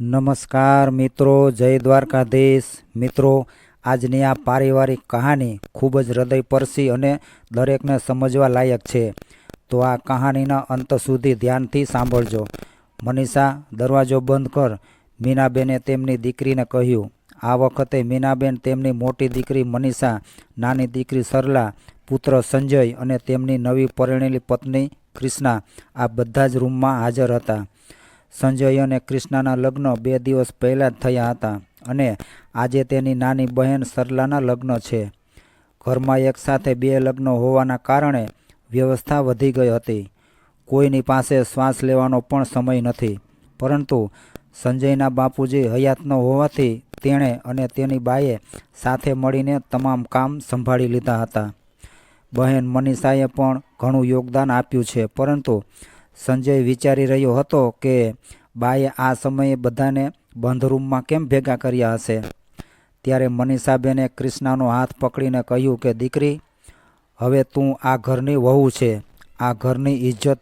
નમસ્કાર મિત્રો, જય દ્વારકાધીશ. મિત્રો, આજની આ પારિવારિક કહાની ખૂબ જ હૃદયસ્પર્શી અને દરેકને સમજવા લાયક છે. તો આ કહાનીના અંત સુધી ધ્યાનથી સાંભળજો. મનીષા, દરવાજો બંધ કર. મીનાબેને તેમની દીકરીને કહ્યું, આ વખતે મીનાબેન તેમની મોટી દીકરી મનીષા, નાની દીકરી સરલા, પુત્ર સંજય અને તેમની નવી પરણેલી પત્ની ક્રિષ્ના આ બધા જ રૂમમાં હાજર હતા. સંજય અને ક્રિષ્નાના લગ્ન બે દિવસ પહેલાં જ થયા હતા અને આજે તેની નાની બહેન સરલાના લગ્ન છે. ઘરમાં એકસાથે બે લગ્ન હોવાના કારણે વ્યવસ્થા વધી ગઈ હતી. કોઈની પાસે શ્વાસ લેવાનો પણ સમય નથી. પરંતુ સંજયના બાપુજી હયાત ન હોવાથી તેણે અને તેની બાએ સાથે મળીને તમામ કામ સંભાળી લીધા હતા. બહેન મનીષાએ પણ ઘણું યોગદાન આપ્યું છે, પરંતુ સંજય વિચારી રહ્યો હતો કે બાએ આ સમયે બધાને બંધ રૂમમાં કેમ ભેગા કર્યા હશે? ત્યારે મનીષાબેને ક્રિષ્નાનો હાથ પકડીને કહ્યું કે, દીકરી, હવે તું આ ઘરની વહુ છે. આ ઘરની ઇજ્જત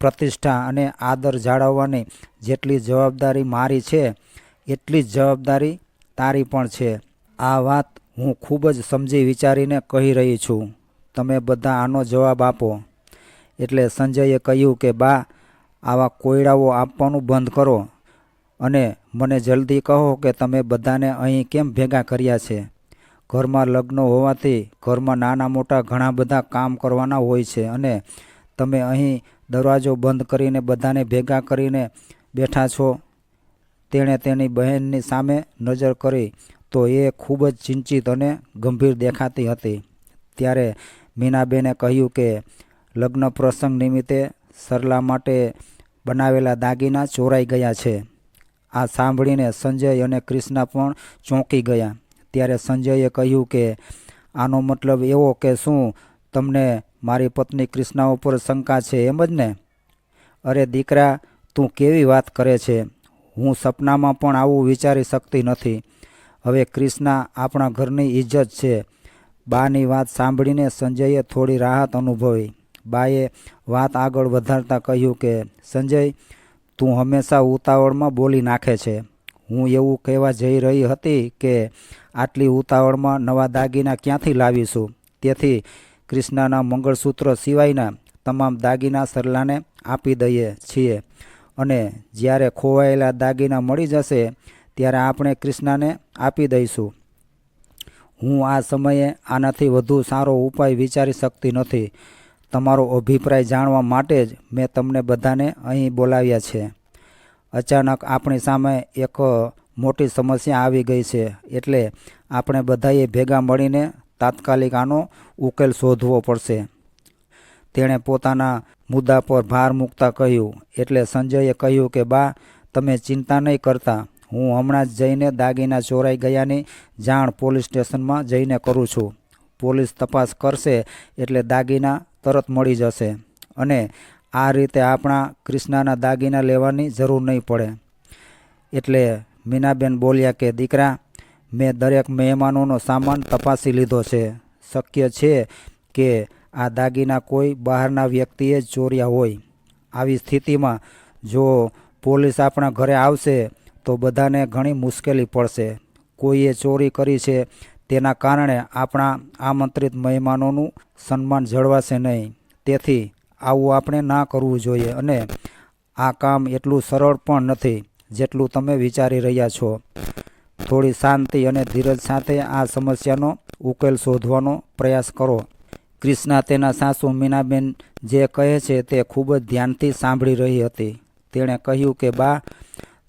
પ્રતિષ્ઠા અને આદર જાળવવાની જેટલી જવાબદારી મારી છે, એટલી જ જવાબદારી તારી પણ છે. આ વાત હું ખૂબ જ સમજી વિચારીને કહી રહી છું. તમે બધા આનો જવાબ આપો. એટલે સંજયે કહ્યું કે, બા, આવા કોયડાઓ આપવાનું બંધ કરો અને મને જલ્દી કહો કે તમે બધાને અહીં કેમ ભેગા કર્યા છે? ઘરમાં લગ્ન હોવાથી ઘરમાં નાના મોટા ઘણા બધા કામ કરવાના હોય છે અને તમે અહીં દરવાજો બંધ કરીને બધાને ભેગા કરીને બેઠા છો. તેણે તેની બહેનની સામે નજર કરી તો એ ખૂબ જ ચિંતિત અને ગંભીર દેખાતી હતી. ત્યારે મીનાબેને કહ્યું કે લગ્ન પ્રસંગ નિમિત્તે સરલા માટે બનાવેલા દાગીના ચોરાઈ ગયા છે. આ સાંભળીને સંજય અને ક્રિષ્ના પણ ચોંકી ગયા. ત્યારે સંજયે કહ્યું કે, આનો મતલબ એવો કે શું? તમને મારી પત્ની ક્રિષ્ના ઉપર શંકા છે એમ જ ને? અરે દીકરા, તું કેવી વાત કરે છે? હું સપનામાં પણ આવું વિચારી શકતી નથી. હવે ક્રિષ્ના આપણા ઘરની ઇજ્જત છે. બાની વાત સાંભળીને સંજયે થોડી રાહત અનુભવી. બાએ વાત આગળ વધારતા કહ્યું કે, સંજય, તું હંમેશા ઉતાવળમાં બોલી નાખે છે. હું એવું કહેવા જઈ રહી હતી કે, આટલી ઉતાવળમાં નવા દાગીના ક્યાંથી લાવીશું? તેથી ક્રિષ્નાના મંગળસૂત્ર સિવાયના તમામ દાગીના સરલાને આપી દઈએ છીએ. અને જ્યારે ખોવાયેલા દાગીના મળી જશે, ત્યારે આપણે ક્રિષ્નાને આપી દઈશું. હું આ સમયે આનાથી વધુ સારો ઉપાય વિચારી શકતી નથી. તમારો અભિપ્રાય જાણવા માટે જ મેં તમને બધાને અહીં બોલાવ્યા છે. અચાનક આપણી સામે એક મોટી સમસ્યા આવી ગઈ છે, એટલે આપણે બધાએ ભેગા મળીને તાત્કાલિક આનો ઉકેલ શોધવો પડશે. તેણે પોતાના મુદ્દા પર ભાર મૂકતા કહ્યું, એટલે સંજયે કહ્યું કે, બા, તમે ચિંતા નહીં કરતા. હું હમણાં જ જઈને દાગીના ચોરાઈ ગયાની જાણ પોલીસ સ્ટેશનમાં જઈને કરું છું. પોલીસ તપાસ કરશે એટલે દાગીના તરત મળી જશે અને આ રીતે આપણા ક્રિષ્નાના દાગીના લેવાની જરૂર નહીં પડે. એટલે મીનાબેન બોલ્યા કે, દીકરા, મેં દરેક મહેમાનોનો સામાન તપાસી લીધો છે. શક્ય છે કે આ દાગીના કોઈ બહારના વ્યક્તિએ ચોર્યા હોય. આવી સ્થિતિમાં જો પોલીસ આપણા ઘરે આવશે તો બધાને ઘણી મુશ્કેલી પડશે. કોઈએ ચોરી કરી છે તેના કારણે આપણા આમંત્રિત મહેમાનોનું સન્માન જળવાશે નહીં. તેથી આવું આપણે ના કરવું જોઈએ અને આ કામ એટલું સરળ પણ નથી જેટલું તમે વિચારી રહ્યા છો. થોડી શાંતિ અને ધીરજ સાથે આ સમસ્યાનો ઉકેલ શોધવાનો પ્રયાસ કરો. ક્રિષ્ના તેના સાસુ મીનાબેન જે કહે છે તે ખૂબ જ ધ્યાનથી સાંભળી રહી હતી. તેણે કહ્યું કે, બા,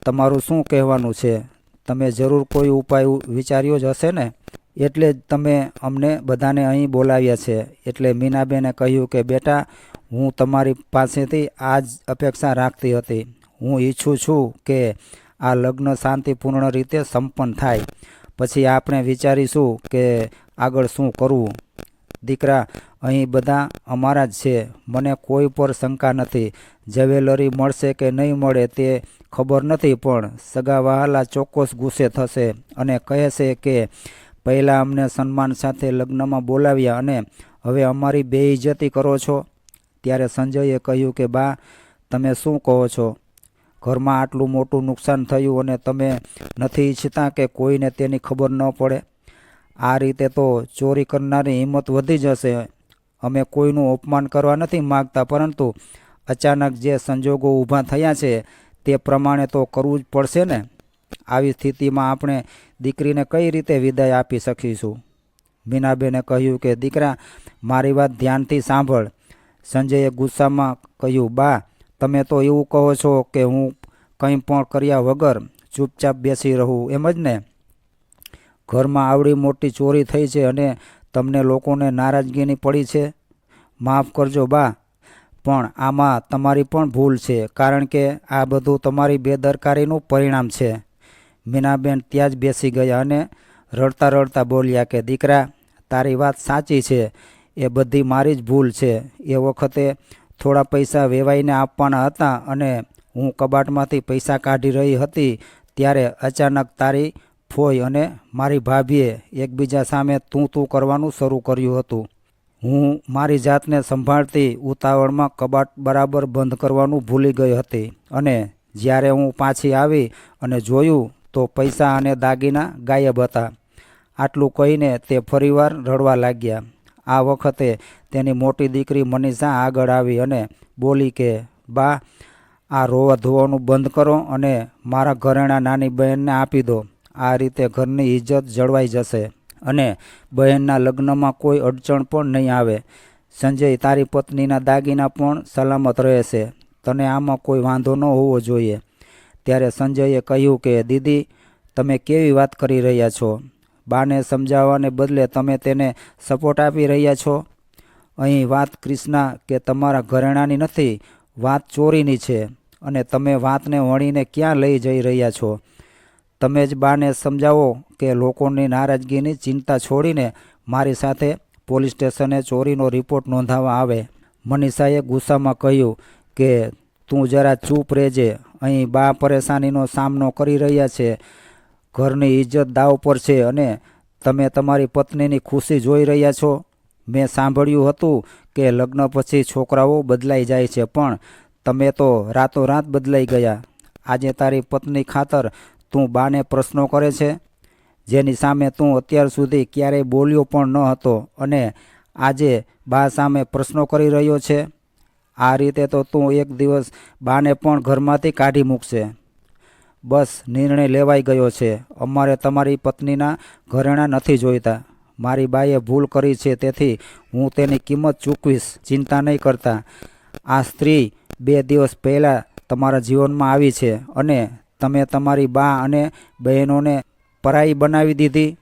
તમારું શું કહેવાનું છે? તમે જરૂર કોઈ ઉપાય વિચાર્યો જ હશે ને? એટલે જ તમે અમને બધાને અહીં બોલાવ્યા છે. એટલે મીનાબેને કહ્યું કે, બેટા, હું તમારી પાસેથી આ જ અપેક્ષા રાખતી હતી. હું ઈચ્છું છું કે આ લગ્ન શાંતિપૂર્ણ રીતે સંપન્ન થાય. પછી આપણે વિચારીશું કે આગળ શું કરવું. દીકરા, અહીં બધા અમારા જ છે. મને કોઈ પર શંકા નથી. જ્વેલરી મળશે કે નહીં મળે તે ખબર નથી, પણ સગા વહાલા ચોક્કસ ગુસ્સે થશે અને કહેશે કે પહેલાં અમને સન્માન સાથે લગ્નમાં બોલાવ્યા અને, હવે અમારી બેઇજ્જતી કરો છો. ત્યારે સંજયે કહ્યું કે, બા, તમે શું કહો છો? ઘરમાં આટલું મોટું નુકસાન થયું અને તમે નથી ઈચ્છતા કે કોઈને તેની ખબર ન પડે. આ રીતે તો ચોરી કરનારી હિંમત વધી જશે. અમે કોઈનું અપમાન કરવા નથી માગતા, પરંતુ અચાનક જે સંજોગો ઊભા થયા છે, તે પ્રમાણે તો કરવું જ પડશે ને? આવી સ્થિતિમાં આપણે દીકરીને કઈ રીતે વિદાય આપી શકીશું? મીનાબેને કહ્યું કે, દીકરા, મારી વાત ધ્યાનથી સાંભળ. સંજયે ગુસ્સામાં કહ્યું, બા, તમે તો એવું કહો છો કે હું કંઈ પણ કર્યા વગર ચૂપચાપ બેસી રહું, એમ જ ને? ઘરમાં આવડી મોટી ચોરી થઈ છે અને તમને લોકોને નારાજગીની પડી છે? માફ કરજો, બા, પણ આમાં તમારી પણ ભૂલ છે, કારણ કે આ બધું તમારી બેદરકારીનું પરિણામ છે. મીનાબેન ત્યાં જ બેસી ગયા અને રડતા રડતા બોલ્યા કે, દીકરા, તારી વાત સાચી છે. એ બધી મારી જ ભૂલ છે. એ વખતે થોડા પૈસા વેવાઈને આપવાના હતા અને હું કબાટમાંથી પૈસા કાઢી રહી હતી ત્યારે અચાનક તારી ફોઈ અને મારી ભાભીએ એકબીજા સામે તું તું કરવાનું શરૂ કર્યું હતું. હું મારી જાતને સંભાળતી ઉતાવળમાં કબાટ બરાબર બંધ કરવાનું ભૂલી ગઈ હતી અને જ્યારે હું પાછી આવી અને જોયું તો પૈસા અને દાગીના ગાયબ હતા. આટલું કહીને તે ફરીવાર રડવા લાગ્યા. આ વખતે તેની મોટી દીકરી મનીષા આગળ આવી અને બોલી કે, બા, આ રોવા ધોવાનું બંધ કરો અને મારા ઘરેણા નાની બહેનને આપી દો. આ રીતે ઘરની ઇજ્જત જળવાઈ જશે અને બહેનના લગ્નમાં કોઈ અડચણ પણ નહીં આવે. સંજય તારી પત્નીના દાગીના પણ સલામત રહેશે. તને આમાં કોઈ વાંધો ન હોવો જોઈએ. ત્યારે સંજયે કહ્યું કે, દીદી, તમે કેવી વાત કરી રહ્યા છો? બાને સમજાવવાને બદલે તમે તેને સપોર્ટ આપી રહ્યા છો? અહીં વાત ક્રિષ્ના કે તમારા ઘરેણાની નથી, વાત ચોરીની છે અને તમે વાતને વણીને ક્યાં લઈ જઈ રહ્યા છો? તમે જ બાને સમજાવો કે લોકોની નારાજગીની ચિંતા છોડીને મારી સાથે પોલીસ સ્ટેશને ચોરીનો રિપોર્ટ નોંધાવવા આવે. મનીષાએ ગુસ્સામાં કહ્યું કે તું જરા ચૂપ રહેજે. અહીં બા પરેશાનીનો સામનો કરી રહ્યા છે. ઘરની ઇજ્જત દાવ પર છે અને તમે તમારી પત્નીની ખુશી જોઈ રહ્યા છો. મેં સાંભળ્યું હતું કે લગ્ન પછી છોકરાઓ બદલાઈ જાય છે, પણ તમે તો રાતોરાત બદલાઈ ગયા. આજે તારી પત્ની ખાતર તું બાને પ્રશ્નો કરે છે. જેની સામે તું અત્યાર સુધી ક્યારેય બોલ્યો પણ ન હતો અને આજે બા સામે પ્રશ્નો કરી રહ્યો છે. આ રીતે તો તું એક દિવસ બાને પણ ઘરમાંથી કાઢી મૂકશે. બસ, નિર્ણય લેવાઈ ગયો છે. અમારે તમારી પત્નીના ઘરેણાં નથી જોઈતા. મારી બાએ ભૂલ કરી છે, તેથી હું તેની કિંમત ચૂકવીશ. ચિંતા નહીં કરતા. આ સ્ત્રી બે દિવસ પહેલાં તમારા જીવનમાં આવી છે અને તમે તમારી બા અને બહેનોને પરાઈ બનાવી દીધી.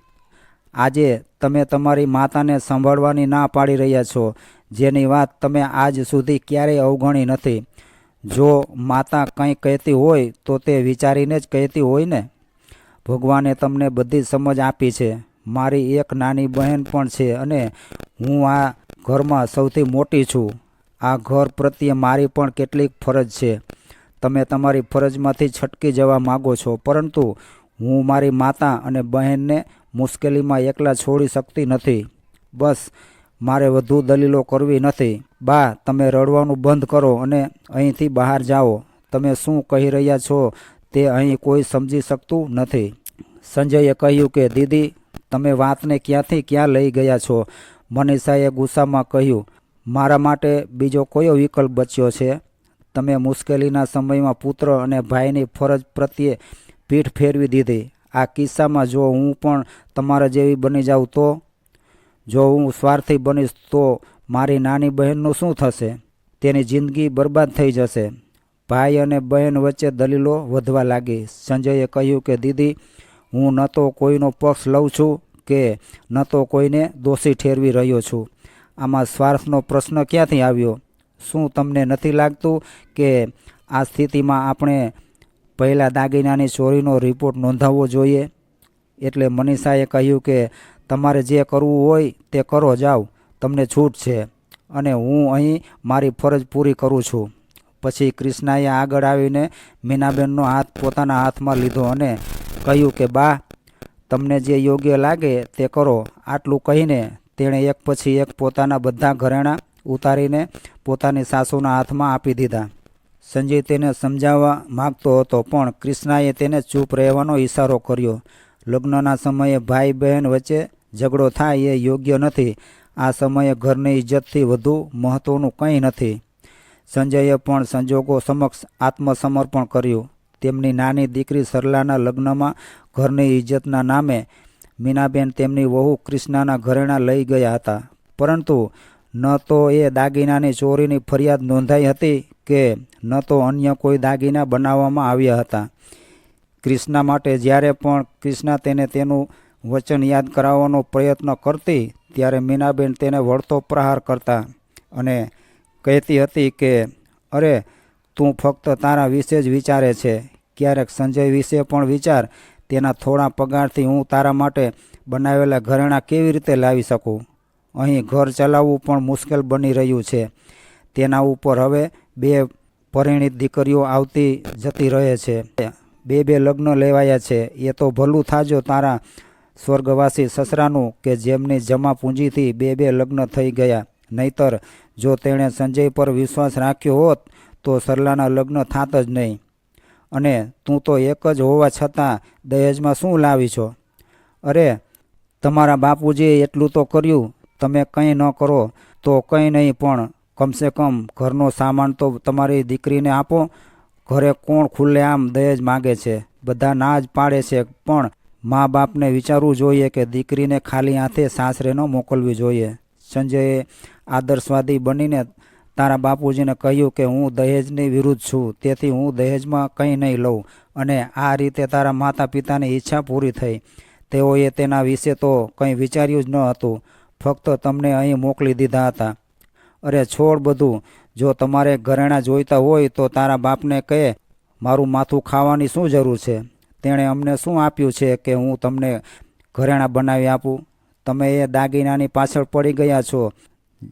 આજે તમે તમારી માતાને સંભાળવાની ના પાડી રહ્યા છો. જેની વાત તમે આજ સુધી ક્યારેય અવગણી નથી. જો માતા કંઈ કહેતી હોય, તો તે વિચારીને જ કહેતી હોય ને? ભગવાને તમને બધી સમજ આપી છે. મારી એક નાની બહેન પણ છે અને હું આ ઘરમાં સૌથી મોટી છું. આ ઘર પ્રત્યે મારી પણ કેટલીક ફરજ છે. તમે તમારી ફરજમાંથી છટકી જવા માગો છો, પરંતુ હું મારી માતા અને બહેનને મુશ્કેલીમાં એકલા છોડી શકતી નથી. બસ, મારે વધુ દલીલો કરવી નથી. બા, તમે રડવાનું બંધ કરો અને અહીંથી બહાર જાઓ. તમે શું કહી રહ્યા છો તે અહીં કોઈ સમજી શકતું નથી. સંજયે કહ્યું કે, દીદી, તમે વાતને ક્યાંથી ક્યાં લઈ ગયા છો? મનીષાએ ગુસ્સામાં કહ્યું, મારા માટે બીજો કયો વિકલ્પ બચ્યો છે? તમે મુશ્કેલીના સમયમાં પુત્ર અને ભાઈની ફરજ પ્રત્યે પીઠ ફેરવી દીધી. આ કિસ્સામાં જો હું પણ તમારા જેવી બની જાઉં તો? જો હું સ્વાર્થી બનીશ તો મારી નાની બહેનનું શું થશે? તેની જિંદગી બરબાદ થઈ જશે. ભાઈ અને બહેન વચ્ચે દલીલો વધવા લાગી. સંજયે કહ્યું કે, દીદી, હું ન તો કોઈનો પક્ષ લઉં છું કે ન તો કોઈને દોષી ઠેરવી રહ્યો છું. આમાં સ્વાર્થનો પ્રશ્ન ક્યાંથી આવ્યો? શું તમને નથી લાગતું કે આ સ્થિતિમાં આપણે પહેલાં દાગીનાની ચોરીનો રિપોર્ટ નોંધાવવો જોઈએ. એટલે મનીષાએ કહ્યું કે, તમારે જે કરવું હોય તે કરો જાઓ, તમને છૂટ છે. અને હું અહીં મારી ફરજ પૂરી કરું છું. પછી કૃષ્ણાએ આગળ આવીને મીનાબેનનો હાથ પોતાના હાથમાં લીધો અને કહ્યું કે, બા, તમને જે યોગ્ય લાગે તે કરો. આટલું કહીને તેણે એક પછી એક પોતાના બધા ઘરેણાં ઉતારીને પોતાની સાસુના હાથમાં આપી દીધા. સંજય તેને સમજાવવા માગતો હતો, પણ કૃષ્ણાએ તેને ચૂપ રહેવાનો ઈશારો કર્યો. લગ્નના સમયે ભાઈ બહેન વચ્ચે ઝઘડો થાય એ યોગ્ય નથી. આ સમયે ઘરની ઇજ્જતથી વધુ મહત્ત્વનું કંઈ નથી. સંજયે પણ સંજોગો સમક્ષ આત્મસમર્પણ કર્યું. તેમની નાની દીકરી સરલાના લગ્નમાં ઘરની ઇજ્જતના નામે મીનાબેન તેમની વહુ કૃષ્ણાના ઘરેણા લઈ ગયા હતા. પરંતુ ન તો એ દાગીનાની ચોરીની ફરિયાદ નોંધાઈ હતી કે ન તો અન્ય કોઈ દાગીના બનાવવામાં આવ્યા હતા. ક્રિષ્ના માટે જ્યારે પણ ક્રિષ્ના તેને તેનું વચન યાદ કરાવવાનો પ્રયત્ન કરતી, ત્યારે મીનાબેન તેને વળતો પ્રહાર કરતા અને કહેતી હતી કે, અરે, તું ફક્ત તારા વિશે જ વિચારે છે. ક્યારેક સંજય વિશે પણ વિચાર. તેના થોડા પગારથી હું તારા માટે બનાવેલા ઘરેણાં કેવી રીતે લાવી શકું? અહીં ઘર ચલાવવું પણ મુશ્કેલ બની રહ્યું છે. તેના ઉપર હવે બે પરિણીત દીકરીઓ આવતી જતી રહે છે. બે બે લગ્ન લેવાયા છે. એ તો ભલું થાજો તારા સ્વર્ગવાસી સસરાનું કે જેમની જમા પૂંજીથી બે બે લગ્ન થઈ ગયા. નહીતર જો તેણે સંજય પર વિશ્વાસ રાખ્યો હોત, તો સરલાના લગ્ન થાત જ નહીં. અને તું તો એક જ હોવા છતાં દહેજમાં શું લાવી છો અરે, તમારા બાપુજીએ એટલું તો કર્યું. તમે કંઈ ન કરો, તો કંઈ નહીં, પણ કમસે કમ ઘરનો સામાન તો તમારી દીકરીને આપો. ઘરે કોણ ખુલ્લેઆમ દહેજ માગે છે? બધા ના જ પાડે છે, પણ મા બાપને વિચારવું જોઈએ કે દીકરીને ખાલી હાથે સાસરે ન મોકલવી જોઈએ. સંજયે આદર્શવાદી બનીને તારા બાપુજીને કહ્યું કે હું દહેજની વિરુદ્ધ છું, તેથી હું દહેજમાં કંઈ નહીં લઉં. અને આ રીતે તારા માતા પિતાની ઈચ્છા પૂરી થઈ. તેઓએ તેના વિશે તો કંઈ વિચાર્યું જ ન હતું. ફક્ત તમને અહીં મોકલી દીધા હતા. અરે છોડ બધું, જો તમારે ઘરેણાં જોઈતા હોય તો તારા બાપને કહે, મારું માથું ખાવાની શું જરૂર છે? તેણે અમને શું આપ્યું છે કે હું તમને ઘરેણાં બનાવી આપું? તમે એ દાગીનાની પાછળ પડી ગયા છો.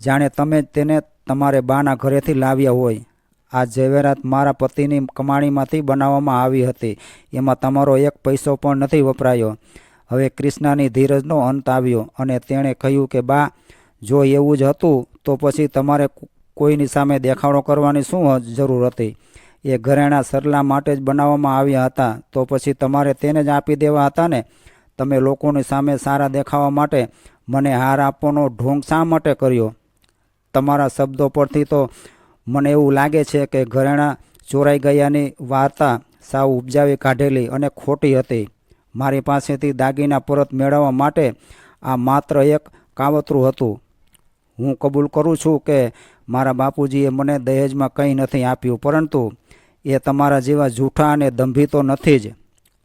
જાણે તમે તેને તમારે બાના ઘરેથી લાવ્યા હોય. આ ઝવેરાત મારા પતિની કમાણીમાંથી બનાવવામાં આવી હતી. એમાં તમારો એક પૈસો પણ નથી વપરાયો. હવે કૃષ્ણાની ધીરજનો અંત આવ્યો અને તેણે કહ્યું કે, બા, જો એવું જ હતું, તો પછી તમારે કોઈની સામે દેખાડો કરવાની શું જરૂર હતી? એ ઘરેણાં સરલા માટે જ બનાવવામાં આવ્યા હતા. તો પછી તમારે તેને જ આપી દેવા હતા ને? તમે લોકોની સામે સારા દેખાવા માટે મને હાર આપવાનો ઢોંગ શા માટે કર્યો? તમારા શબ્દો પરથી તો મને એવું લાગે છે કે ઘરેણાં ચોરાઈ ગયાની વાર્તા સાવ ઉપજાવી કાઢેલી અને ખોટી હતી. મારી પાસેથી દાગીના પરત મેળવવા માટે આ માત્ર એક કાવતરું હતું. હું કબૂલ કરું છું કે મારા બાપુજીએ મને દહેજમાં કંઈ નથી આપ્યું, પરંતુ એ તમારા જેવા જૂઠા અને દંભી તો નથી જ.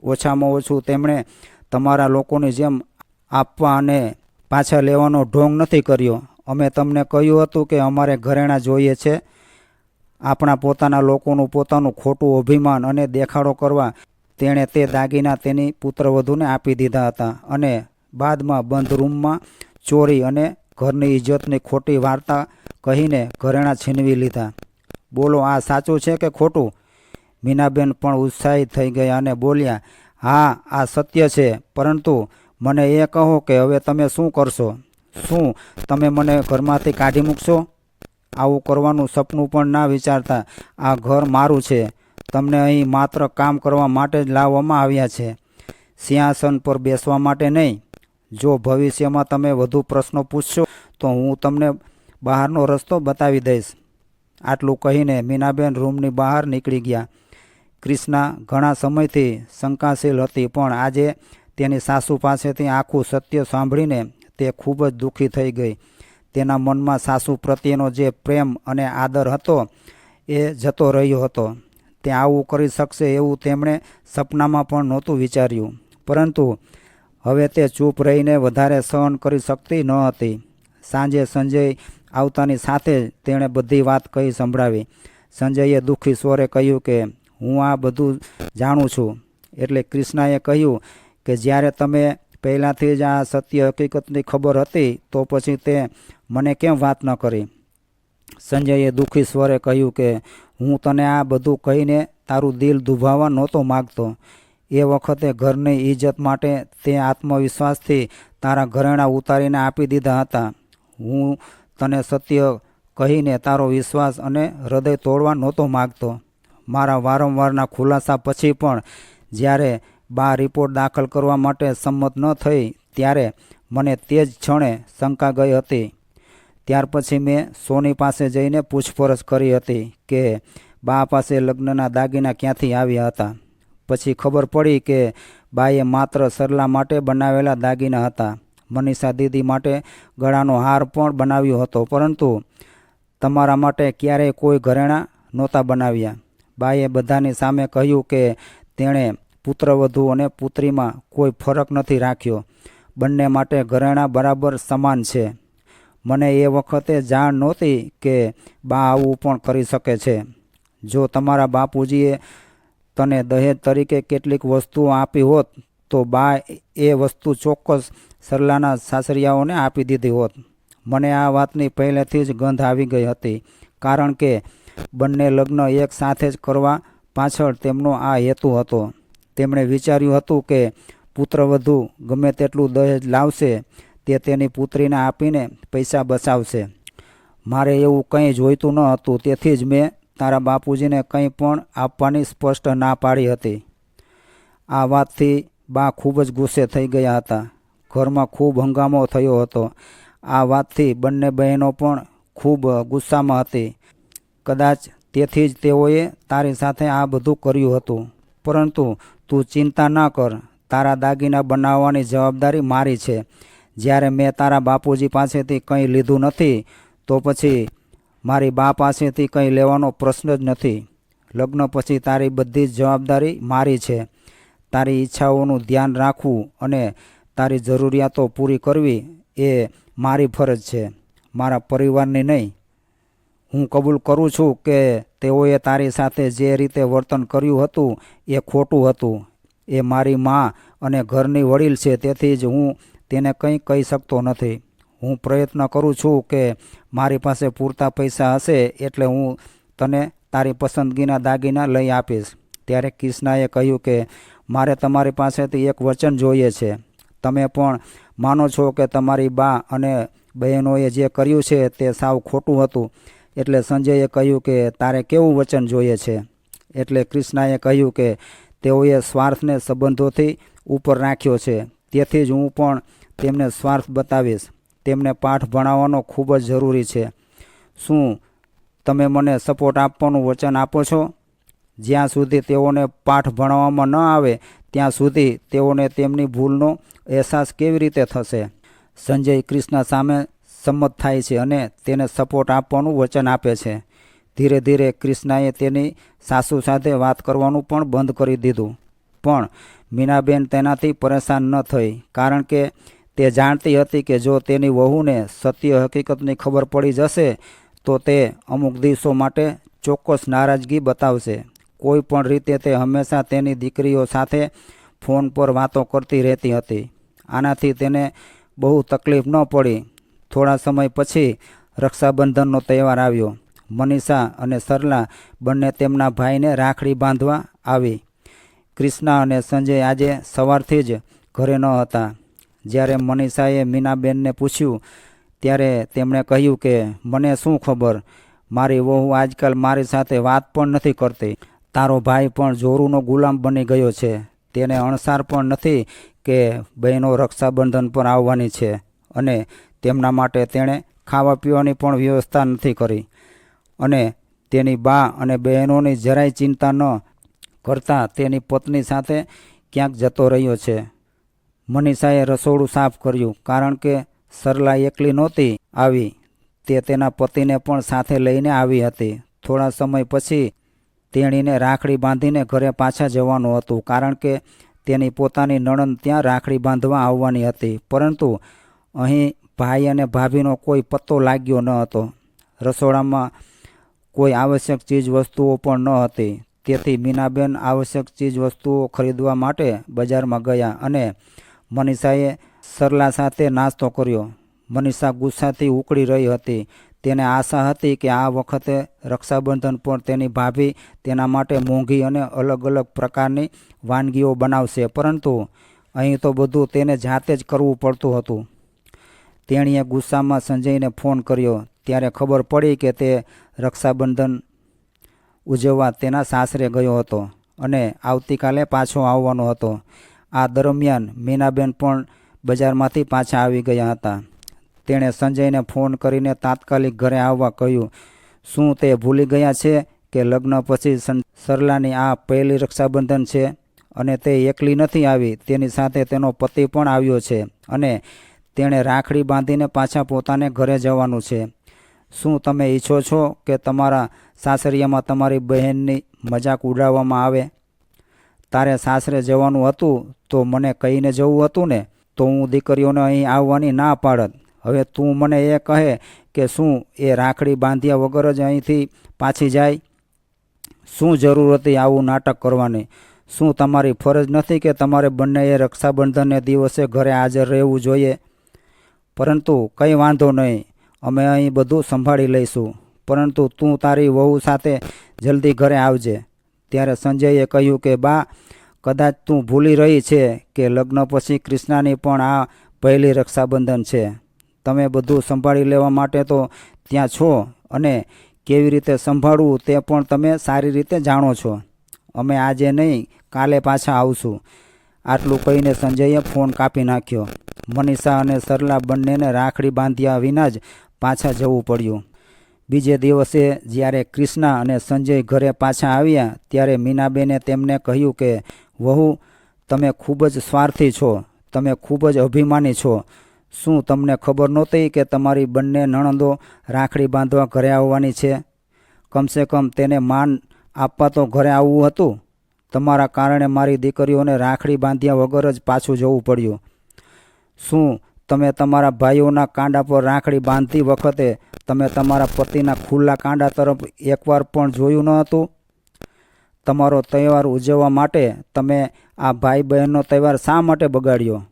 ઓછામાં ઓછું તેમણે તમારા લોકોની જેમ આપવા અને પાછા લેવાનો ઢોંગ નથી કર્યો. અમે તમને કહ્યું હતું કે અમારે ઘરેણાં જોઈએ છે. આપણા પોતાના લોકોનું પોતાનું ખોટું અભિમાન અને દેખાડો કરવા તેણે તે દાગીના તેની પુત્રવધૂને આપી દીધા હતા અને બાદમાં બંધ રૂમમાં ચોરી અને ઘરની ઇજ્જતની ખોટી વાર્તા કહીને ઘરેણાં છીનવી લીધા. બોલો, આ સાચું છે કે ખોટું? મીનાબેન પણ ઉત્સાહિત થઈ ગયા અને બોલ્યા, હા, આ સત્ય છે, પરંતુ મને એ કહો કે હવે તમે શું કરશો? શું તમે મને ઘરમાંથી કાઢી મૂકશો? આવું કરવાનું સપનું પણ ના વિચારતા આ ઘર મારું છે. તમને અહીં માત્ર કામ કરવા માટે જ લાવવામાં આવ્યા છે. સિંહાસન પર બેસવા માટે નહીં. જો ભવિષ્યમાં તમે વધુ પ્રશ્નો પૂછશો, તો હું તમને બહારનો રસ્તો બતાવી દઈશ. આટલું કહીને મીનાબેન રૂમની બહાર નીકળી ગયા. ક્રિષ્ના ઘણા સમયથી શંકાશીલ હતી, પણ આજે તેની સાસુ પાસેથી આખું સત્ય સાંભળીને તે ખૂબ જ દુઃખી થઈ ગઈ. તેના મનમાં સાસુ પ્રત્યેનો જે પ્રેમ અને આદર હતો, એ જતો રહ્યો હતો. તે આવું કરી શકશે એવું તેમણે સપનામાં પણ નહોતું વિચાર્યું. પરંતુ હવે તે ચૂપ રહીને વધારે સહન કરી શકતી ન હતી. સાંજે સંજય આવતાની સાથે જ તેણે બધી વાત કહી સંભળાવી. સંજયે દુઃખી સ્વરે કહ્યું કે, હું આ બધું જાણું છું. એટલે કૃષ્ણાએ કહ્યું કે, જ્યારે તમે પહેલાંથી જ આ સત્ય હકીકતની ખબર હતી, તો પછી તે મને કેમ વાત ન કરી? સંજયે દુઃખી સ્વરે કહ્યું કે હું તને આ બધું કહીને તારું દિલ દુભાવવા નહોતો માગતો. એ વખતે ઘરની ઇજ્જત માટે તે આત્મવિશ્વાસથી તારા ઘરેણાં ઉતારીને આપી દીધા હતા. હું તને સત્ય કહીને તારો વિશ્વાસ અને હૃદય તોડવા નહોતો માગતો. મારા વારંવારના ખુલાસા પછી પણ જ્યારે બા રિપોર્ટ દાખલ કરવા માટે સંમત ન થઈ, ત્યારે મને તે જ ક્ષણે શંકા ગઈ હતી. ત્યાર પછી મેં સોની પાસે જઈને પૂછપરછ કરી હતી કે બા પાસે લગ્નના દાગીના ક્યાંથી આવ્યા હતા. પછી ખબર પડી કે બાએ માત્ર સરલા માટે બનાવેલા દાગીના હતા. મનીષા દીદી માટે ગળાનો હાર પણ બનાવ્યો હતો, પરંતુ તમારા માટે ક્યારેય કોઈ ઘરેણાં નહોતા બનાવ્યા. બાએ બધાની સામે કહ્યું કે તેણે પુત્રવધુ અને પુત્રીમાં કોઈ ફરક નથી રાખ્યો. બંને માટે ઘરેણાં બરાબર સમાન છે. મને એ વખતે જાણ નહોતી કે બા આવું પણ કરી શકે છે. જો તમારા બાપુજીએ તને દહેજ તરીકે કેટલીક વસ્તુઓ આપી હોત, તો બા એ વસ્તુ ચોક્કસ સરલાના સાસરિયાઓને આપી દીધી હોત. મને આ વાતની પહેલેથી જ ગંધ આવી ગઈ હતી, કારણ કે બંને લગ્ન એક સાથે જ કરવા પાછળ તેમનો આ હેતુ હતો. તેમણે વિચાર્યું હતું કે પુત્રવધુ ગમે તેટલું દહેજ લાવશે તે તેની પુત્રીને આપીને પૈસા બચાવશે. મારે એવું કંઈ જોઈતું ન હતું, તેથી જ મેં તારા બાપુજીને કંઈ પણ આપવાની સ્પષ્ટ ના પાડી હતી. આ વાતથી બા ખૂબ જ ગુસ્સે થઈ ગયા હતા. ઘરમાં ખૂબ હંગામો થયો હતો. આ વાતથી બંને બહેનો પણ ખૂબ ગુસ્સામાં હતી. કદાચ તેથી જ તેઓએ તારી સાથે આ બધું કર્યું હતું. પરંતુ તું ચિંતા ના કર. તારા દાગીના બનાવવાની જવાબદારી મારી છે. જ્યારે મેં તારા બાપુજી પાસેથી કંઈ લીધું નથી, તો પછી મારી બા પાસેથી કંઈ લેવાનો પ્રશ્ન જ નથી. લગ્ન પછી તારી બધી જ જવાબદારી મારી છે. તારી ઈચ્છાઓનું ધ્યાન રાખવું અને તારી જરૂરિયાતો પૂરી કરવી એ મારી ફરજ છે. મારા પરિવારની નહીં. હું કબૂલ કરું છું કે તેઓએ તારી સાથે જે રીતે વર્તન કર્યું હતું એ ખોટું હતું. એ મારી મા અને ઘરની વડીલ છે, તેથી જ હું તેને કંઈ કહી શકતો નથી. હું પ્રયત્ન કરું છું કે મારી પાસે પૂરતા પૈસા હશે એટલે હું તને તારી પસંદગીના દાગીના લઈ આપીશ. ત્યારે કિષ્નાએ કહ્યું કે, મારે તમારી પાસેથી એક વચન જોઈએ છે. તમે પણ માનો છો કે તમારી બા અને બહેનોએ જે કર્યું છે તે સાવ ખોટું હતું. એટલે સંજયે કહ્યું કે, તારે કેવું વચન જોઈએ છે? એટલે કૃષ્ણાએ કહ્યું કે, તેઓએ સ્વાર્થને સંબંધોથી ઉપર રાખ્યો છે. તેથી જ હું પણ તેમને સ્વાર્થ બતાવીશ. તેમને પાઠ ભણાવવાનો ખૂબ જ જરૂરી છે. શું તમે મને સપોર્ટ આપવાનું વચન આપો છો? જ્યાં સુધી તેઓને પાઠ ભણાવવામાં ન આવે, ત્યાં સુધી તેઓને તેમની ભૂલનો અહેસાસ કેવી રીતે થશે? સંજય કૃષ્ણ સામે સંમત થાય છે અને તેને સપોર્ટ આપવાનું વચન આપે છે. ધીરે ધીરે કૃષ્ણાએ તેની સાસુ સાથે વાત કરવાનું પણ બંધ કરી દીધું. પણ મીનાબેન તેનાથી પરેશાન ન થઈ, કારણ કે તે જાણતી હતી કે જો તેની વહુને સત્ય હકીકતની ખબર પડી જશે, તો તે અમુક દિવસો માટે ચોક્કસ નારાજગી બતાવશે. કોઈ પણ રીતે તે હંમેશા તેની દીકરીઓ સાથે ફોન પર વાતો કરતી રહેતી હતી. આનાથી તેને બહુ તકલીફ ન પડી. થોડા સમય પછી રક્ષાબંધનનો તહેવાર આવ્યો. મનીષા અને સરલા બંને તેમના ભાઈને રાખડી બાંધવા આવી. કૃષ્ણા અને સંજય આજે સવારથી જ ઘરે ન હતા. જ્યારે મનીષાએ મીનાબેનને પૂછ્યું, ત્યારે તેમણે કહ્યું કે, મને શું ખબર? મારી વહુ આજકાલ મારી સાથે વાત પણ નથી કરતી. તારો ભાઈ પણ જોરુનો ગુલામ બની ગયો છે. તેને અણસાર પણ નથી કે બહેનો રક્ષાબંધન પર આવવાની છે અને તેમના માટે તેણે ખાવા પીવાની પણ વ્યવસ્થા નથી કરી. અને તેની બા અને બહેનોની જરાય ચિંતા ન કરતાં તેની પત્ની સાથે ક્યાંક જતો રહ્યો છે. મનીષાએ રસોડું સાફ કર્યું કારણ કે સરલા એકલી નહોતી આવી. તે તેના પતિને પણ સાથે લઈને આવી હતી. થોડા સમય પછી તેણીને રાખડી બાંધીને ઘરે પાછા જવાનું હતું કારણ કે તેની પોતાની નણંદ ત્યાં રાખડી બાંધવા આવવાની હતી. પરંતુ અહીં ભાઈ અને ભાભીનો કોઈ પત્તો લાગ્યો ન હતો. રસોડામાં કોઈ આવશ્યક ચીજ વસ્તુઓ પણ ન હતી. તેથી મીનાબેન આવશ્યક ચીજ વસ્તુઓ ખરીદવા માટે બજારમાં ગયા અને મનીષાએ સરલા સાથે નાસ્તો કર્યો. મનીષા ગુસ્સાથી ઉકળી રહી હતી. તેને આશા હતી કે આ વખતે રક્ષાબંધન પર તેની ભાભી તેના માટે મોંઘી અને અલગ અલગ પ્રકારની વાનગીઓ બનાવશે. પરંતુ અહીં તો બધું તેને જાતે જ કરવું પડતું હતું. તેણીએ ગુસ્સામાં સંજયને ફોન કર્યો. ત્યારે ખબર પડી કે તે રક્ષાબંધન ઉજવવા તેના સાસરે ગયો હતો અને આવતીકાલે પાછો આવવાનો હતો. આ દરમિયાન મીનાબેન પણ બજારમાંથી પાછા આવી ગયા હતા. તેણે સંજયને ફોન કરીને તાત્કાલિક ઘરે આવવા કહ્યું, શું તે ભૂલી ગયા છે કે લગ્ન પછી સરલાની આ પહેલી રક્ષાબંધન છે? અને તે એકલી નથી આવી, તેની સાથે તેનો પતિ પણ આવ્યો છે, અને તેણે રાખડી બાંધીને પાછા પોતાને ઘરે જવાનું છે. શું તમે ઈચ્છો છો કે તમારા સાસરિયામાં તમારી બહેનની મજાક ઉડાવવામાં આવે? તારે સાસરે જવાનું હતું તો મને કહીને જવું હતું ને, તો હું દીકરીઓને અહીં આવવાની ના પાડત. હવે તું મને એ કહે કે શું એ રાખડી બાંધ્યા વગર જ અહીંથી પાછી જાય? શું જરૂર હતી આવું નાટક કરવાની? શું તમારી ફરજ નથી કે તમારે બંનેએ રક્ષાબંધનને દિવસે ઘરે હાજર રહેવું જોઈએ? પરંતુ કંઈ વાંધો નહીં, અમે અહીં બધું સંભાળી લઈશું. પરંતુ તું તારી વહુ સાથે જલ્દી ઘરે આવજે. ત્યારે સંજયે કહ્યું કે, બા, કદાચ તું ભૂલી રહી છે કે લગ્ન પછી કૃષ્ણાની પણ આ પહેલી રક્ષાબંધન છે. તમે બધું સંભાળી લેવા માટે તો ત્યાં છો અને કેવી રીતે સંભાળવું તે પણ તમે સારી રીતે જાણો છો. અમે આજે નહીં, કાલે પાછા આવશું. આટલું કહીને સંજયે ફોન કાપી નાખ્યો. મનીષા અને સરલા બંનેને રાખડી બાંધ્યા વિના જ પાછા જવું પડ્યું. બીજે દિવસે જ્યારે કૃષ્ણા અને સંજય ઘરે પાછા આવ્યા, ત્યારે મીનાબેને તેમને કહ્યું કે, વહુ, તમે ખૂબ જ સ્વાર્થી છો, તમે ખૂબ જ અભિમાની છો. શું તમને ખબર નહોતી કે તમારી બંને નણંદો રાખડી બાંધવા ઘરે આવવાની છે? કમસે કમ તેને માન આપવા તો ઘરે આવવું હતું. તમારા કારણે મારી દીકરીઓને રાખડી બાંધ્યા વગર જ પાછું જવું પડ્યું. શું તમે તમારા ભાઈઓના કાંડા પર રાખડી બાંધતી વખતે તમે તમારા પતિના ખુલ્લા કાંડા તરફ એકવાર પણ જોયું ન હતું? તમારો તહેવાર ઉજવવા માટે તમે આ ભાઈ બહેનનો તહેવાર શા માટે બગાડ્યો?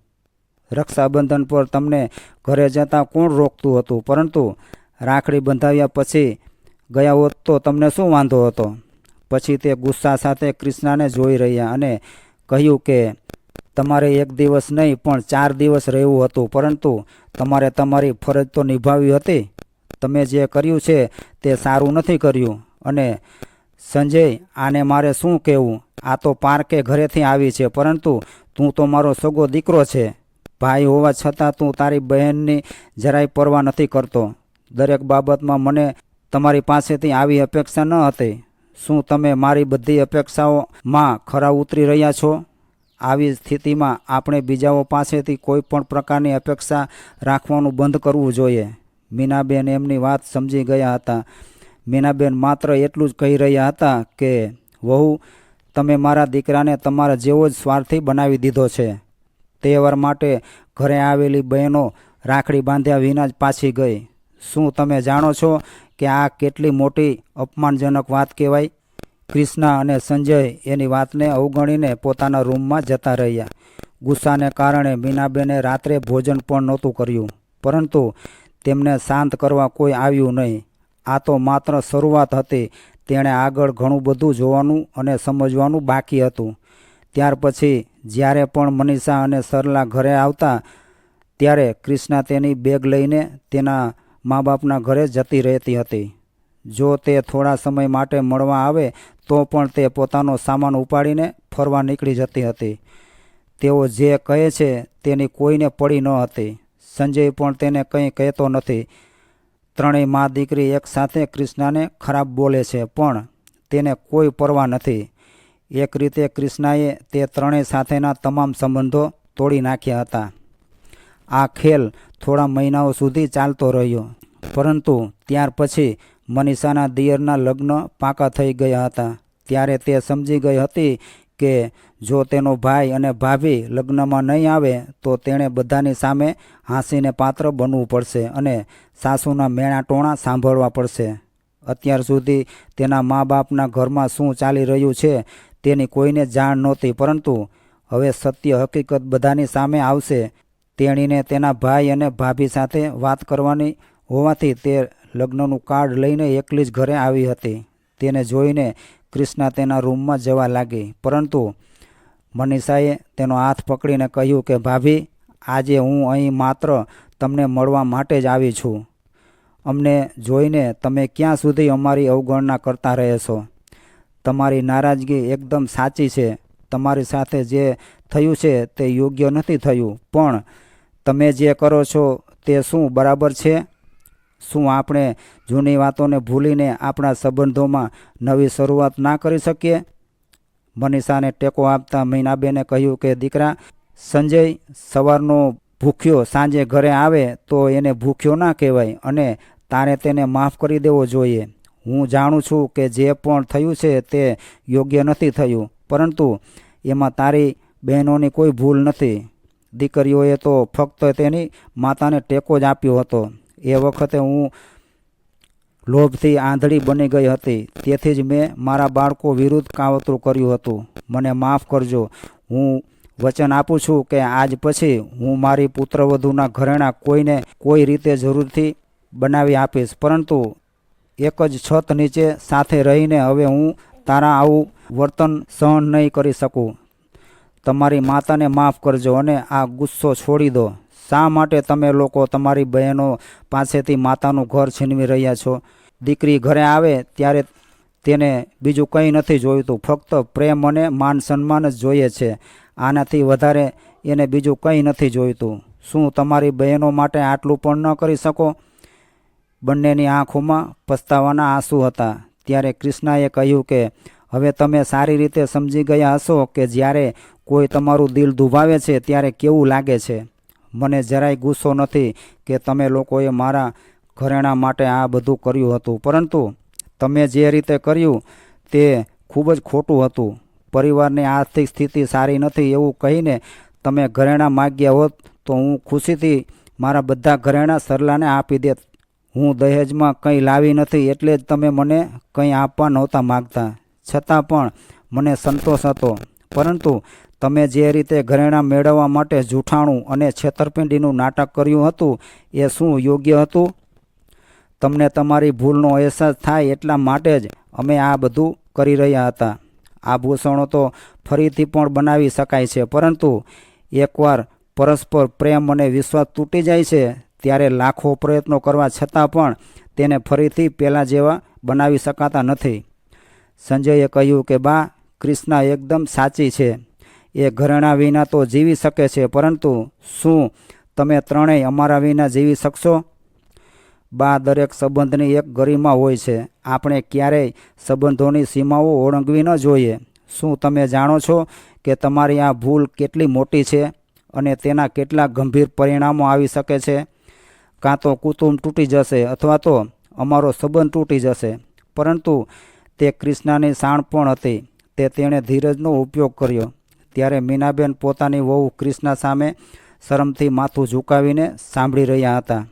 રક્ષાબંધન પર તમને ઘરે જતાં કોણ રોકતું હતું? પરંતુ રાખડી બંધાવ્યા પછી ગયા હોત તો તમને શું વાંધો હતો? પછી તે ગુસ્સા સાથે કૃષ્ણાને જોઈ રહ્યા અને કહ્યું કે, તમારે એક દિવસ નહીં, પણ ચાર દિવસ રહેવું હતું. પરંતુ તમારે તમારી ફરજ તો નિભાવી હતી. તમે જે કર્યું છે તે સારું નથી કર્યું. અને સંજય, આને મારે શું કહેવું? આ તો પાર્કે ઘરેથી આવી છે, પરંતુ તું તો મારો સગો દીકરો છે. ભાઈ હોવા છતાં તું તારી બહેનની જરાય પરવા નથી કરતો. દરેક બાબતમાં મને તમારી પાસેથી આવી અપેક્ષા ન હતી. શું તમે મારી બધી અપેક્ષાઓમાં ખરા ઉતરી રહ્યા છો? આવી સ્થિતિમાં આપણે બીજાઓ પાસેથી કોઈ પણ પ્રકારની અપેક્ષા રાખવાનું બંધ કરવું જોઈએ. મીનાબેન એમની વાત સમજી ગયા હતા. મીનાબેન માત્ર એટલું જ કહી રહ્યા હતા કે, વહુ, તમે મારા દીકરાને તમારા જેવો જ સ્વાર્થી બનાવી દીધો છે. તહેવાર માટે ઘરે આવેલી બહેનો રાખડી બાંધ્યા વિના જ પાછી ગઈ. શું તમે જાણો છો કે આ કેટલી મોટી અપમાનજનક વાત કહેવાય? ક્રિષ્ના અને સંજય એની વાતને અવગણીને પોતાના રૂમમાં જતા રહ્યા. ગુસ્સાને કારણે મીનાબેને રાત્રે ભોજન પણ નહોતું કર્યું. પરંતુ તેમને શાંત કરવા કોઈ આવ્યું નહીં. આ તો માત્ર શરૂઆત હતી. તેણે આગળ ઘણું બધું જોવાનું અને સમજવાનું બાકી હતું. ત્યાર પછી જ્યારે પણ મનીષા અને સરલા ઘરે આવતા, ત્યારે ક્રિષ્ના તેની બેગ લઈને તેના મા બાપના ઘરે જતી રહેતી હતી. જો તે થોડા સમય માટે મળવા આવે, તો પણ તે પોતાનો સામાન ઉપાડીને ફરવા નીકળી જતી હતી. તેઓ જે કહે છે તેની કોઈને પડી ન હતી. સંજય પણ તેને કંઈ કહેતો નથી. ત્રણેય મા દીકરી એકસાથે કૃષ્ણાને ખરાબ બોલે છે, પણ તેને કોઈ પરવા નથી. એક રીતે કૃષ્ણાએ તે ત્રણેય સાથેના તમામ સંબંધો તોડી નાખ્યા હતા. આ ખેલ થોડા મહિનાઓ સુધી ચાલતો રહ્યો, પરંતુ ત્યાર પછી મનીષાના દિયરના લગ્ન પાકા થઈ ગયા હતા. ત્યારે તે સમજી ગઈ હતી કે જો તેનો ભાઈ અને ભાભી લગ્નમાં નહીં આવે, તો તેણે બધાની સામે હાંસીને પાત્ર બનવું પડશે અને સાસુના મેણા ટોણા સાંભળવા પડશે. અત્યાર સુધી તેના મા બાપના ઘરમાં શું ચાલી રહ્યું છે તેની કોઈને જાણ નહોતી, પરંતુ હવે સત્ય હકીકત બધાની સામે આવશે. તેણીને તેના ભાઈ અને ભાભી સાથે વાત કરવાની હોવાથી તે લગ્નનું કાર્ડ લઈને એકલી જ ઘરે આવી હતી. તેને જોઈને કૃષ્ણા તેના રૂમમાં જવા લાગી, પરંતુ મનીષાએ તેનો હાથ પકડીને કહ્યું કે, ભાભી, આજે હું અહીં માત્ર તમને મળવા માટે જ આવી છું. અમને જોઈને તમે ક્યાં સુધી અમારી અવગણના કરતા રહેશો? તમારી નારાજગી એકદમ સાચી છે. તમારી સાથે જે થયું છે તે યોગ્ય નથી થયું. પણ તમે જે કરો છો તે શું બરાબર છે? શું આપણે જૂની વાતોને ભૂલીને આપણા સંબંધોમાં નવી શરૂઆત ના કરી શકીએ? મનીષાને ટેકો આપતા મીનાબેને કહ્યું કે, દીકરા, સંજય સવારનો ભૂખ્યો સાંજે ઘરે આવે તો એને ભૂખ્યો ના કહેવાય અને તારે તેને માફ કરી દેવો જોઈએ. હું જાણું છું કે જે પણ થયું છે તે યોગ્ય નથી થયું, પરંતુ એમાં તારી બહેનોની કોઈ ભૂલ નથી. દીકરીઓએ તો ફક્ત તેની માતાને ટેકો જ આપ્યો હતો. એ વખતે હું લોભથી આંધળી બની ગઈ હતી. તેથી જ મેં મારા બાળકો વિરુદ્ધ કાવતરું કર્યું હતું. મને માફ કરજો. હું વચન આપું છું કે આજ પછી હું મારી પુત્રવધૂના ઘરેણાં કોઈને કોઈ રીતે જરૂરથી બનાવી આપીશ. પરંતુ એક જ છત નીચે સાથે રહીને હવે હું તારા આવું વર્તન સહન નહીં કરી શકું. તમારી માતાને માફ કરજો અને આ ગુસ્સો છોડી દો. શા માટે તમે લોકો તમારી બહેનો પાસેથી માતાનું ઘર છીનવી રહ્યા છો? દીકરી ઘરે આવે ત્યારે તેને બીજું કંઈ નથી જોઈતું. ફક્ત પ્રેમ અને માન સન્માન જ જોઈએ છે. આનાથી વધારે એને બીજું કંઈ નથી જોઈતું. શું તમારી બહેનો માટે આટલું પણ ન કરી શકો? બંનેની આંખોમાં પસ્તાવાના આંસુ હતા. ત્યારે કૃષ્ણાએ કહ્યું કે, હવે તમે સારી રીતે સમજી ગયા હશો કે જ્યારે કોઈ તમારું દિલ દુભાવે છે ત્યારે કેવું લાગે છે? મને જરાય ગુસ્સો નથી કે તમે લોકોએ મારા ઘરેણાં માટે આ બધું કર્યું હતું. પરંતુ તમે જે રીતે કર્યું તે ખૂબ જ ખોટું હતું. પરિવારની આર્થિક સ્થિતિ સારી નથી એવું કહીને તમે ઘરેણાં માગ્યા હોત તો હું ખુશીથી મારા બધા ઘરેણાં સરલાને આપી દેત. હું દહેજમાં કંઈ લાવી નથી એટલે જ તમે મને કંઈ આપવા નહોતા માગતા. છતાં પણ મને સંતોષ હતો. પરંતુ તમે જે રીતે ઘરેણાં મેળવવા માટે જૂઠાણું અને છેતરપિંડીનું નાટક કર્યું હતું એ શું યોગ્ય હતું? તમને તમારી ભૂલનો અહેસાસ થાય એટલા માટે જ અમે આ બધું કરી રહ્યા હતા. આભૂષણો તો ફરીથી પણ બનાવી શકાય છે, પરંતુ એકવાર પરસ્પર પ્રેમ અને વિશ્વાસ તૂટી જાય છે, ત્યારે લાખો પ્રયત્નો કરવા છતાં પણ તેને ફરીથી પહેલાં જેવા બનાવી શકાતા નથી. સંજયે કહ્યું કે, બા ક્રિષ્ના એકદમ સાચી છે. એ ઘરેણાં વિના તો જીવી શકે છે, પરંતુ શું તમે ત્રણેય અમારા વિના જીવી શકશો? બા દરેક સંબંધની એક ગરિમા હોય છે. આપણે ક્યારેય સંબંધોની સીમાઓ ઓળંગવી ન જોઈએ. શું તમે જાણો છો કે તમારી આ ભૂલ કેટલી મોટી છે અને તેના કેટલા ગંભીર પરિણામો આવી શકે છે? કાં તો કુટુંબ તૂટી જશે અથવા તો અમારો સંબંધ તૂટી જશે. પરંતુ તે ક્રિષ્નાની શાણપણ હતી. તે તેણે ધીરજનો ઉપયોગ કર્યો. ત્યારે મીનાબેન પોતાની વહુ ક્રિષ્ના સામે શરમથી માથું ઝુકાવીને સાંભળી રહ્યા હતા.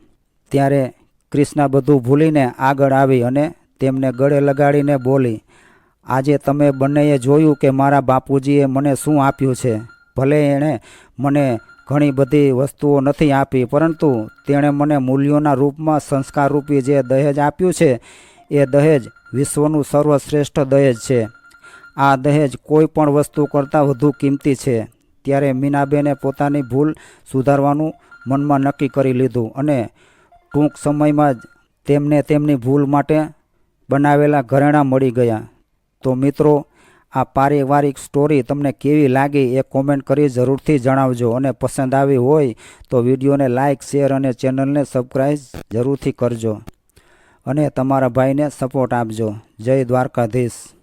ત્યારે ક્રિષ્ના બધું ભૂલીને આગળ આવી અને તેમને ગળે લગાડીને બોલી, આજે તમે બંનેએ જોયું કે મારા બાપુજીએ મને શું આપ્યું છે? ભલે એણે મને ઘણી બધી વસ્તુઓ નથી આપી, પરંતુ તેણે મને મૂલ્યોના રૂપમાં સંસ્કારરૂપી જે દહેજ આપ્યું છે, એ દહેજ વિશ્વનું સર્વશ્રેષ્ઠ દહેજ છે. આ દહેજ કોઈ પણ વસ્તુ કરતાં વધુ કિંમતી છે. ત્યારે મીનાબેને પોતાની ભૂલ સુધારવાનું મનમાં નક્કી કરી લીધું અને ટૂંક સમયમાં જ તેમને તેમની ભૂલ માટે બનાવેલા ઘરેણાં મળી ગયા. તો મિત્રો, આ પારિવારિક સ્ટોરી તમને કેવી લાગી એ કોમેન્ટ કરી જરૂરથી જણાવજો અને પસંદ આવી હોય તો વિડીયોને લાઇક શેર અને ચેનલને સબસ્ક્રાઈબ જરૂરથી કરજો. અને તમારા ભાઈને સપોર્ટ આપજો. જય દ્વારકાધીશ.